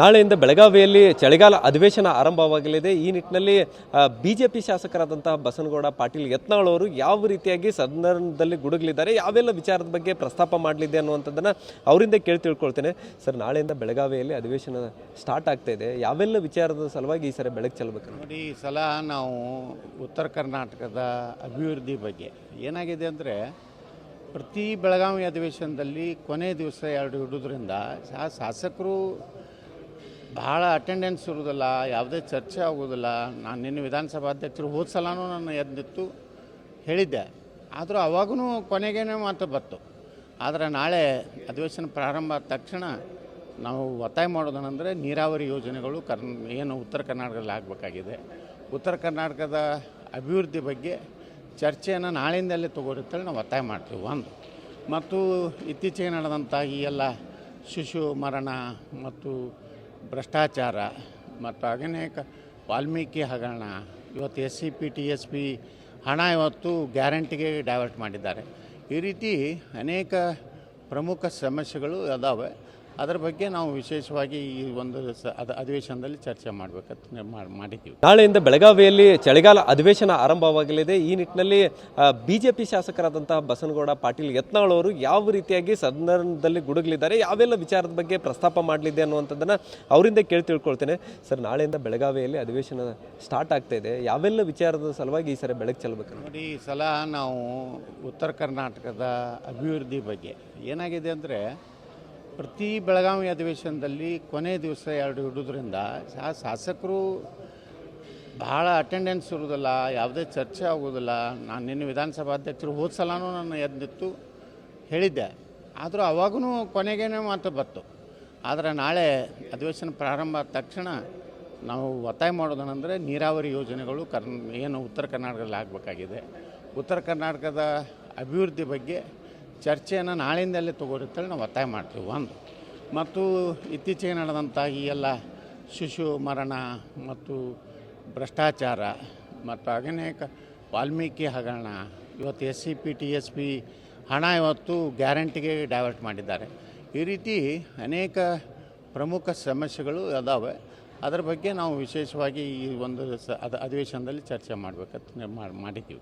ನಾಳೆಯಿಂದ ಬೆಳಗಾವಿಯಲ್ಲಿ ಚಳಿಗಾಲ ಅಧಿವೇಶನ ಆರಂಭವಾಗಲಿದೆ. ಈ ನಿಟ್ಟಿನಲ್ಲಿ ಬಿಜೆಪಿ ಶಾಸಕರಾದಂತಹ ಬಸನಗೌಡ, ಪಾಟೀಲ್, ಯತ್ನಾಳ್ ಅವರು ಯಾವ ರೀತಿಯಾಗಿ ಸದನದಲ್ಲಿ ಗುಡುಗಲಿದ್ದಾರೆ, ಯಾವೆಲ್ಲ ವಿಚಾರದ ಬಗ್ಗೆ ಪ್ರಸ್ತಾಪ ಮಾಡಲಿದೆ ಅನ್ನುವಂಥದ್ದನ್ನು ಅವರಿಂದ ಕೇಳಿ ತಿಳ್ಕೊಳ್ತೇನೆ. ಸರ್, ನಾಳೆಯಿಂದ ಬೆಳಗಾವಿಯಲ್ಲಿ ಅಧಿವೇಶನ ಸ್ಟಾರ್ಟ್ ಆಗ್ತಾ ಇದೆ. ಯಾವೆಲ್ಲ ವಿಚಾರದ ಸಲುವಾಗಿ ಈ ಸರಿ ಬೆಳಗ್ಗೆ ಚೆಲ್ಲಬೇಕು ನೋಡಿ, ಈ ಸಲ ನಾವು ಉತ್ತರ ಕರ್ನಾಟಕದ ಅಭಿವೃದ್ಧಿ ಬಗ್ಗೆ ಏನಾಗಿದೆ ಅಂದರೆ, ಪ್ರತಿ ಬೆಳಗಾವಿ ಅಧಿವೇಶನದಲ್ಲಿ ಕೊನೆ ದಿವಸ ಎರಡು ಇಡೋದ್ರಿಂದ ಶಾಸಕರು ಭಾಳ ಅಟೆಂಡೆನ್ಸ್ ಇರೋದಿಲ್ಲ ಯಾವುದೇ ಚರ್ಚೆ ಆಗೋದಿಲ್ಲ ನಾನು ನಿನ್ನೆ ವಿಧಾನಸಭಾ ಅಧ್ಯಕ್ಷರು ಹೋದ ಸಲನೂ ನಾನು ಎದ್ದಿತ್ತು ಹೇಳಿದ್ದೆ. ಆದರೂ ಅವಾಗೂ ಕೊನೆಗೇನೆ ಮಾತು ಬತ್ತು ಆದರೆ ನಾಳೆ ಅಧಿವೇಶನ ಪ್ರಾರಂಭ ಆದ ತಕ್ಷಣ ನಾವು ಒತ್ತಾಯ ಮಾಡೋದೇನೆಂದರೆ ನೀರಾವರಿ ಯೋಜನೆಗಳು ಕರ್ನ್ ಏನು ಉತ್ತರ ಕರ್ನಾಟಕದಲ್ಲಿ ಆಗಬೇಕಾಗಿದೆ. ಉತ್ತರ ಕರ್ನಾಟಕದ ಅಭಿವೃದ್ಧಿ ಬಗ್ಗೆ ಚರ್ಚೆಯನ್ನು ನಾಳೆಯಿಂದಲೇ ತಗೋರಿತ್ತೇಳಿ ನಾವು ಒತ್ತಾಯ ಮಾಡ್ತೀವಿ ಒಂದು ಮತ್ತು ಇತ್ತೀಚೆಗೆ ನಡೆದಂಥ ಈ ಎಲ್ಲ ಶಿಶು ಮರಣ ಮತ್ತು ಭ್ರಷ್ಟಾಚಾರ ಮತ್ತು ಅನೇಕ ವಾಲ್ಮೀಕಿ ಹಗರಣ, ಇವತ್ತು S C P, T S P ಹಣ ಇವತ್ತು ಗ್ಯಾರಂಟಿಗೆ ಡೈವರ್ಟ್ ಮಾಡಿದ್ದಾರೆ. ಈ ರೀತಿ ಅನೇಕ ಪ್ರಮುಖ ಸಮಸ್ಯೆಗಳು ಅದಾವೆ ಅದರ ಬಗ್ಗೆ ನಾವು ವಿಶೇಷವಾಗಿ ಈ ಒಂದು ಅಧಿವೇಶನದಲ್ಲಿ ಚರ್ಚೆ ಮಾಡಬೇಕಂತ ಮಾಡಿದ್ದೀವಿ. ನಾಳೆಯಿಂದ ಬೆಳಗಾವಿಯಲ್ಲಿ ಚಳಿಗಾಲ ಅಧಿವೇಶನ ಆರಂಭವಾಗಲಿದೆ. ಈ ನಿಟ್ಟಿನಲ್ಲಿ ಬಿಜೆಪಿ ಶಾಸಕರಾದಂತಹ ಬಸನಗೌಡ ಪಾಟೀಲ್ ಯತ್ನಾಳ್ ಅವರು ಯಾವ ರೀತಿಯಾಗಿ ಸದನದಲ್ಲಿ ಗುಡುಗಲಿದ್ದಾರೆ ಯಾವೆಲ್ಲ ವಿಚಾರದ ಬಗ್ಗೆ ಪ್ರಸ್ತಾಪ ಮಾಡಲಿದೆ ಅನ್ನುವಂಥದ್ದನ್ನು ಅವರಿಂದ ಕೇಳಿ ತಿಳ್ಕೊಳ್ತೇನೆ. ಸರ್ ನಾಳೆಯಿಂದ ಬೆಳಗಾವಿಯಲ್ಲಿ ಅಧಿವೇಶನ ಸ್ಟಾರ್ಟ್ ಆಗ್ತಾ ಇದೆ. ಯಾವೆಲ್ಲ ವಿಚಾರದ ಸಲುವಾಗಿ ಈ ಸರಿ ಬೆಳಗ್ಗೆ ಚೆಲ್ಲಬೇಕು ನೋಡಿ ಈ ಸಲ ನಾವು ಉತ್ತರ ಕರ್ನಾಟಕದ ಅಭಿವೃದ್ಧಿ ಬಗ್ಗೆ ಏನಾಗಿದೆ ಅಂದರೆ ಪ್ರತಿ ಬೆಳಗಾವಿ ಅಧಿವೇಶನದಲ್ಲಿ ಕೊನೆ ದಿವಸ ಎರಡು ಇಡೋದ್ರಿಂದ ಆ ಶಾಸಕರು ಭಾಳ ಅಟೆಂಡೆನ್ಸ್ ಇರೋದಿಲ್ಲ ಯಾವುದೇ ಚರ್ಚೆ ಆಗೋದಿಲ್ಲ ನಾನು ನಿನ್ನೆ ವಿಧಾನಸಭಾ ಅಧ್ಯಕ್ಷರು ಹೋದ ಸಲನೂ ನಾನು ಎದ್ದಿತ್ತು, ಹೇಳಿದ್ದೆ. ಆದರೂ ಅವಾಗೂ ಕೊನೆಗೇನೆ ಮಾತು ಬತ್ತು ಆದರೆ ನಾಳೆ ಅಧಿವೇಶನ ಪ್ರಾರಂಭ ಆದ ತಕ್ಷಣ ನಾವು ಒತ್ತಾಯ ಮಾಡೋದೇನೆಂದರೆ ನೀರಾವರಿ ಯೋಜನೆಗಳು ಕರ್ನ್, ಏನು ಉತ್ತರ ಕರ್ನಾಟಕದಲ್ಲಿ ಆಗಬೇಕಾಗಿದೆ. ಉತ್ತರ ಕರ್ನಾಟಕದ ಅಭಿವೃದ್ಧಿ ಬಗ್ಗೆ ಚರ್ಚೆಯನ್ನು ನಾಳೆಯಿಂದಲೇ ತಗೋರಿತ್ತೇಳಿ ನಾವು ಒತ್ತಾಯ ಮಾಡ್ತೀವಿ ಒಂದು. ಮತ್ತು ಇತ್ತೀಚೆಗೆ ನಡೆದಂಥ ಈ ಎಲ್ಲ ಶಿಶು ಮರಣ ಮತ್ತು ಭ್ರಷ್ಟಾಚಾರ ಮತ್ತು ಅನೇಕ ವಾಲ್ಮೀಕಿ ಹಗರಣ, ಇವತ್ತು S C P, T S P ಹಣ ಇವತ್ತು ಗ್ಯಾರಂಟಿಗೆ ಡೈವರ್ಟ್ ಮಾಡಿದ್ದಾರೆ. ಈ ರೀತಿ ಅನೇಕ ಪ್ರಮುಖ ಸಮಸ್ಯೆಗಳು ಅದಾವೆ ಅದರ ಬಗ್ಗೆ ನಾವು ವಿಶೇಷವಾಗಿ ಈ ಒಂದು ಸ ಅದ- ಅಧಿವೇಶನದಲ್ಲಿ ಚರ್ಚೆ ಮಾಡಬೇಕಂತ ಮಾಡಿದ್ದೀವಿ.